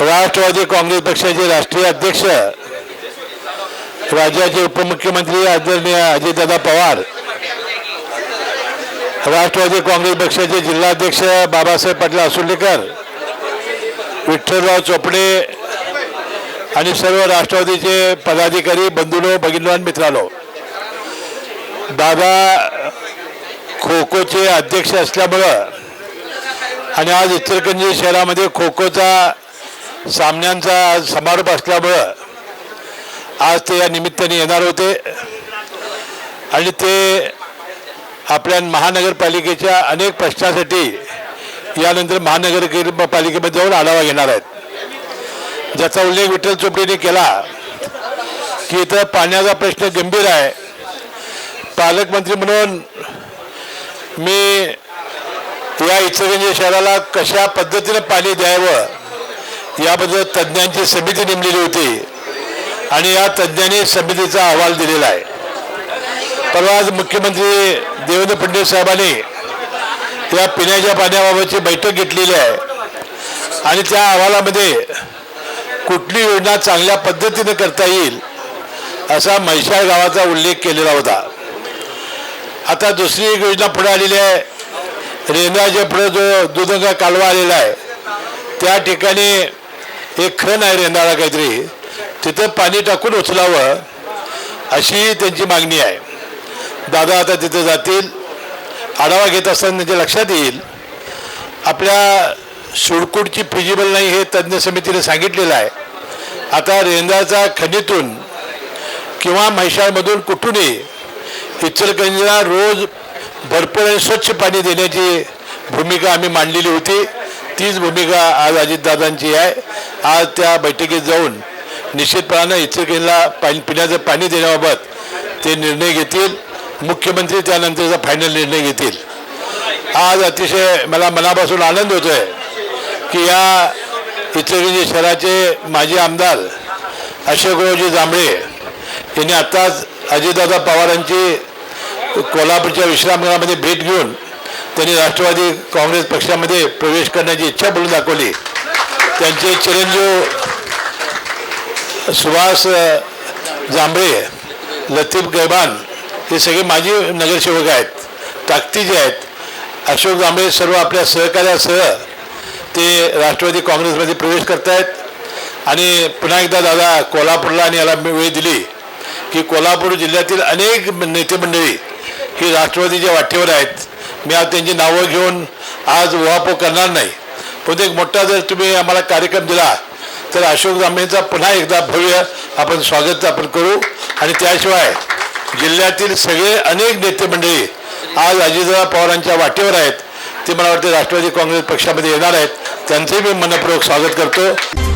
राष्ट्रवादी काँग्रेस पक्षाचे राष्ट्रीय अध्यक्ष राज्याचे उपमुख्यमंत्री आदरणीय अजितदादा पवार राष्ट्रवादी काँग्रेस पक्षाचे जिल्हाध्यक्ष बाबासाहेब पाटील आसुर्लेकर विठ्ठलराव चोपडे आणि सर्व राष्ट्रवादीचे पदाधिकारी बंधूनो भगिनीवान मित्रांनो दादा खो खोचे अध्यक्ष असल्यामुळं आणि आज इचलकरंजी शहरामध्ये खो खोचा सामन्यांचा आज समारोप असल्यामुळं आज ते या निमित्ताने येणार होते. आणि ते आपल्या महानगरपालिकेच्या अनेक प्रश्नासाठी यानंतर महानगर पालिकेमध्ये जाऊन आढावा घेणार आहेत. ज्याचा उल्लेख विठ्ठल चोपडेने केला की इथं पाण्याचा प्रश्न गंभीर आहे. पालकमंत्री म्हणून मी या इचलकरंजी शहराला कशा पद्धतीनं पाणी द्यावं याबद्दल तज्ज्ञांची समिती नेमलेली होती. आणि या तज्ज्ञांनी समितीचा अहवाल दिलेला आहे. परवा आज मुख्यमंत्री देवेंद्र फडणवीस साहेबांनी त्या पिण्याच्या पाण्याबाबतची बैठक घेतलेली आहे. आणि त्या अहवालामध्ये कुठली योजना चांगल्या पद्धतीने करता येईल असा म्हैशाळ गावाचा उल्लेख केलेला होता. आता दुसरी एक योजना पुढे आलेली आहे. रेंद्राच्या पुढे जो दुधंगा कालवा आलेला आहे. त्या ठिकाणी हे खण आहे रेंदाळा काहीतरी तिथं पाणी टाकून उचलावं अशी त्यांची मागणी आहे. दादा आता तिथं जातील आढावा घेत असताना त्यांच्या लक्षात येईल. आपल्या सुडकुडची फिजिबल नाही हे तज्ज्ञ समितीने सांगितलेलं आहे. आता रेंदाचा खनितून किंवा म्हैशाळमधून कुठूनही इचलकरंजीला रोज भरपूर आणि स्वच्छ पाणी देण्याची भूमिका आम्ही मांडलेली होती. तीच भूमिका आज अजितदादांची आहे. आज त्या बैठकीत जाऊन निश्चितपणानं इचलकरंजीला पाणी पिण्याचं पाणी देण्याबाबत ते निर्णय घेतील. मुख्यमंत्री त्यानंतरचा फायनल निर्णय घेतील. आज अतिशय मला मनापासून आनंद होतो आहे की या इचलकरंजी शहराचे माजी आमदार अशोकरावजी जांभळे यांनी आत्ताच अजितदादा पवारांची कोल्हापूरच्या विश्रामगृहामध्ये भेट घेऊन त्यांनी राष्ट्रवादी काँग्रेस पक्षामध्ये प्रवेश करण्याची इच्छा बोलून दाखवली. त्यांचे चिरंजीव सुभाष जांभळे लतीफ गैबान हे सगळे माजी नगरसेवक आहेत. ताकती जे आहेत अशोक जांभळे सर्व आपल्या सहकार्यासह ते राष्ट्रवादी काँग्रेसमध्ये प्रवेश करत आहेत आणि पुन्हा एकदा दादा कोल्हापूरला आणि याला वेळ दिली की कोल्हापूर जिल्ह्यातील अनेक नेते मंडळी ही राष्ट्रवादीच्या वाटेवर आहेत. मी आज त्यांची नावं घेऊन आज उहापोह करणार नाही. पण एक मोठा जर तुम्ही आम्हाला कार्यक्रम दिला तर अशोक जांभेंचा पुन्हा एकदा भव्य आपण स्वागत आपण करू. आणि त्याशिवाय जिल्ह्यातील सगळे अनेक नेते मंडळी आज अजितदादा पवारांच्या वाटेवर आहेत. ते मला वाटते राष्ट्रवादी काँग्रेस पक्षामध्ये येणार आहेत. त्यांचंही मी मनपूर्वक स्वागत करतो.